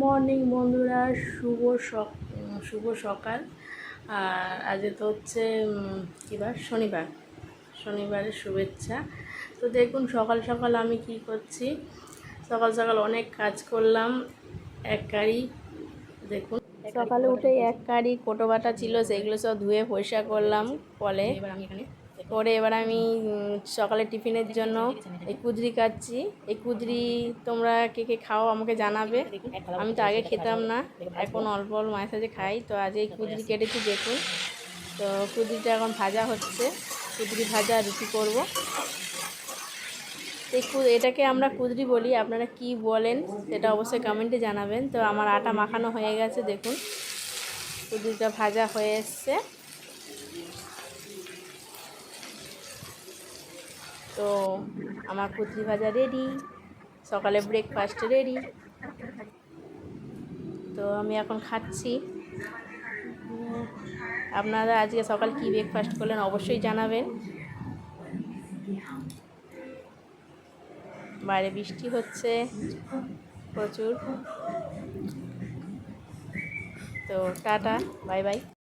Morning বন্ধুরা শুভ সক শুভ সকাল। আর আজকে তো হচ্ছে কী বার? শনিবার। শনিবারের শুভেচ্ছা। তো দেখুন সকাল সকাল আমি কি করছি? সকাল সকাল অনেক কাজ করলাম এক গাড়ি দেখুন। সকালে উঠেই এক কাড়ি কোটো বাটা ছিল সেগুলো সব ধুয়ে পয়সা করলাম কলে এবার আমি এখানে করে এবার আমি সকালে টিফিনের জন্য এই কুদরি কাটছি। এই কুদরি তোমরা কে কে খাও আমাকে জানাবে। আমি তো আগে খেতাম না, এখন অল্প অল্প মাঝে সাঝে খাই। তো আজ এই কুদরি কেটেছি দেখুন। তো কুদরিটা এখন ভাজা হচ্ছে। কুদরি ভাজা রুটি করব। এই এটাকে আমরা কুদরি বলি। আপনারা কি বলেন সেটা অবশ্যই কমেন্টে জানাবেন। তো আমার আটা মাখানো হয়ে গেছে, দেখুন। কুদরিটা ভাজা হয়ে এসছে। তো আমার কুদরি ভাজা রেডি সকালে ব্রেকফাস্ট রেডি তো আমি এখন খাচ্ছি। আপনারা আজকে সকাল কি ব্রেকফাস্ট করলেন অবশ্যই জানাবেন। বাইরে বৃষ্টি হচ্ছে, প্রচুর। তো টাটা, বাই বাই।